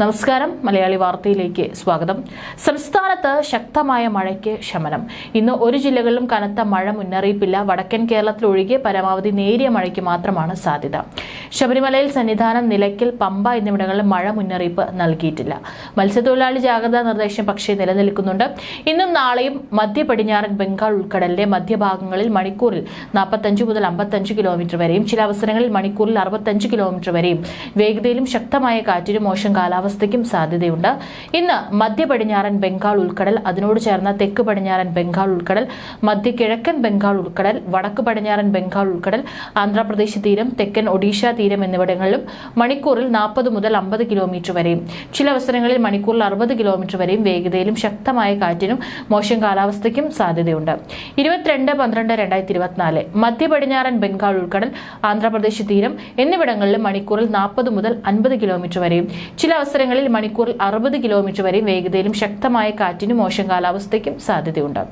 നമസ്കാരം. മലയാളി വാർത്തയിലേക്ക് സ്വാഗതം. സംസ്ഥാനത്ത് ശക്തമായ മഴയ്ക്ക് ശമനം. ഇന്ന് ഒരു ജില്ലകളിലും കനത്ത മഴ മുന്നറിയിപ്പില്ല. വടക്കൻ കേരളത്തിൽ ഒഴികെ പരമാവധി നേരിയ മഴയ്ക്ക് മാത്രമാണ് സാധ്യത. ശബരിമലയിൽ സന്നിധാനം നിലയ്ക്കൽ പമ്പ എന്നിവിടങ്ങളിൽ മഴ മുന്നറിയിപ്പ് നൽകിയിട്ടില്ല. മത്സ്യത്തൊഴിലാളി ജാഗ്രതാ നിർദ്ദേശം പക്ഷേ നിലനിൽക്കുന്നുണ്ട്. ഇന്നും നാളെയും മധ്യ പടിഞ്ഞാറൻ ബംഗാൾ ഉൾക്കടലിലെ മധ്യഭാഗങ്ങളിൽ മണിക്കൂറിൽ നാൽപ്പത്തഞ്ച് മുതൽ അമ്പത്തഞ്ച് കിലോമീറ്റർ വരെയും ചില അവസരങ്ങളിൽ മണിക്കൂറിൽ അറുപത്തഞ്ച് കിലോമീറ്റർ വരെയും വേഗതയിലും ശക്തമായ കാറ്റിനും മോശം കാലാവസ്ഥയ്ക്കും സാധ്യതയുണ്ട്. ഇന്ന് മധ്യ പടിഞ്ഞാറൻ ബംഗാൾ ഉൾക്കടൽ അതിനോട് ചേർന്ന തെക്ക് പടിഞ്ഞാറൻ ബംഗാൾ ഉൾക്കടൽ മധ്യ കിഴക്കൻ ബംഗാൾ ഉൾക്കടൽ വടക്ക് പടിഞ്ഞാറൻ ബംഗാൾ ഉൾക്കടൽ ആന്ധ്രാപ്രദേശ് തീരം തെക്കൻ ഒഡീഷ തീരം എന്നിവിടങ്ങളിലും മണിക്കൂറിൽ നാൽപ്പത് മുതൽ അമ്പത് കിലോമീറ്റർ വരെയും ചില അവസരങ്ങളിൽ മണിക്കൂറിൽ അറുപത് കിലോമീറ്റർ വരെയും വേഗതയിലും ശക്തമായ കാറ്റിനും മോശം കാലാവസ്ഥയ്ക്കും സാധ്യതയുണ്ട്. ഇരുപത്തിരണ്ട് പന്ത്രണ്ട് രണ്ടായിരത്തി ഇരുപത്തിനാല് മധ്യ പടിഞ്ഞാറൻ ബംഗാൾ ഉൾക്കടൽ ആന്ധ്രാപ്രദേശ് തീരം എന്നിവിടങ്ങളിലും മണിക്കൂറിൽ നാൽപ്പത് മുതൽ അൻപത് കിലോമീറ്റർ വരെയും ചില അവസരങ്ങളിൽ മണിക്കൂറിൽ അറുപത് കിലോമീറ്റർ വരെയും വേഗതയിലും ശക്തമായ കാറ്റിനും മോശം കാലാവസ്ഥയ്ക്കും സാധ്യതയുണ്ട്.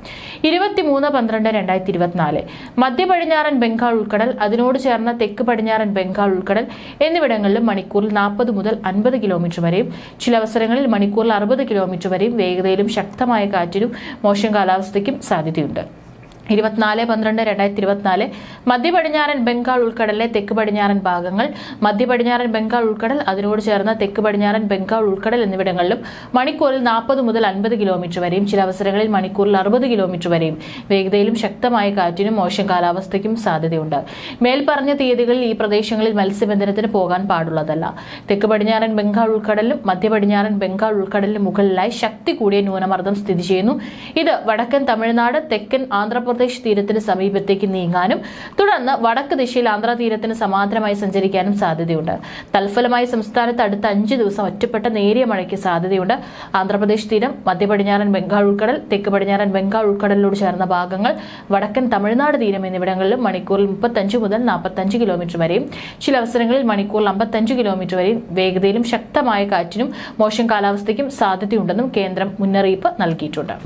ഇരുപത്തിമൂന്ന് പന്ത്രണ്ട് രണ്ടായിരത്തി ഇരുപത്തിനാല് മധ്യ പടിഞ്ഞാറൻ ബംഗാൾ ഉൾക്കടൽ അതിനോട് ചേർന്ന തെക്ക് പടിഞ്ഞാറൻ ബംഗാൾ ഉൾക്കടൽ എന്നിവിടങ്ങളിലും മണിക്കൂറിൽ നാൽപ്പത് മുതൽ അൻപത് കിലോമീറ്റർ വരെയും ചില അവസരങ്ങളിൽ മണിക്കൂറിൽ അറുപത് കിലോമീറ്റർ വരെയും വേഗതയിലും ശക്തമായ കാറ്റിനും മോശം കാലാവസ്ഥയ്ക്കും സാധ്യതയുണ്ട്. ഇരുപത്തിനാല് പന്ത്രണ്ട് രണ്ടായിരത്തി ഇരുപത്തിനാല് മധ്യ പടിഞ്ഞാറൻ ബംഗാൾ ഉൾക്കടലിലെ തെക്ക് പടിഞ്ഞാറൻ ഭാഗങ്ങൾ മധ്യ പടിഞ്ഞാറൻ ബംഗാൾ ഉൾക്കടൽ അതിനോട് ചേർന്ന തെക്ക് പടിഞ്ഞാറൻ ബംഗാൾ ഉൾക്കടൽ എന്നിവിടങ്ങളിലും മണിക്കൂറിൽ നാൽപ്പത് മുതൽ അൻപത് കിലോമീറ്റർ വരെയും ചില അവസരങ്ങളിൽ മണിക്കൂറിൽ അറുപത് കിലോമീറ്റർ വരെയും. വേഗതയിലും ശക്തമായ കാറ്റിനും മോശം കാലാവസ്ഥയ്ക്കും സാധ്യതയുണ്ട്. മേൽപ്പറഞ്ഞ തീയതികളിൽ ഈ പ്രദേശങ്ങളിൽ മത്സ്യബന്ധനത്തിന് പോകാൻ പാടുള്ളതല്ല. തെക്ക് പടിഞ്ഞാറൻ ബംഗാൾ ഉൾക്കടലിലും മധ്യ പടിഞ്ഞാറൻ ബംഗാൾ ഉൾക്കടലിനും മുകളിലായി ശക്തി കൂടിയ ന്യൂനമർദ്ദം സ്ഥിതി ചെയ്യുന്നു. ഇത് വടക്കൻ തമിഴ്നാട് തെക്കൻ ആന്ധ്രാപ്രദേശ് തീരത്തിന് സമീപത്തേക്ക് നീങ്ങാനും തുടർന്ന് വടക്ക് ദിശയിൽ ആന്ധ്ര തീരത്തിന് സമാന്തരമായി സഞ്ചരിക്കാനും സാധ്യതയുണ്ട്. തൽഫലമായി സംസ്ഥാനത്ത് അടുത്ത അഞ്ച് ദിവസം ഒറ്റപ്പെട്ട നേരിയ മഴയ്ക്ക് സാധ്യതയുണ്ട്. ആന്ധ്രാപ്രദേശ് തീരം മധ്യ പടിഞ്ഞാറൻ ബംഗാൾ ഉൾക്കടൽ തെക്ക് പടിഞ്ഞാറൻ ബംഗാൾ ഉൾക്കടലിനോട് ചേർന്ന ഭാഗങ്ങൾ വടക്കൻ തമിഴ്നാട് തീരം എന്നിവിടങ്ങളിലും മണിക്കൂറിൽ മുപ്പത്തഞ്ച് മുതൽ നാൽപ്പത്തഞ്ച് കിലോമീറ്റർ വരെയും ചില അവസരങ്ങളിൽ മണിക്കൂറിൽ അമ്പത്തഞ്ച് കിലോമീറ്റർ വരെയും വേഗതയിലും ശക്തമായ കാറ്റിനും മോശം കാലാവസ്ഥയ്ക്കും സാധ്യതയുണ്ടെന്നും കേന്ദ്രം മുന്നറിയിപ്പ് നൽകിയിട്ടുണ്ട്.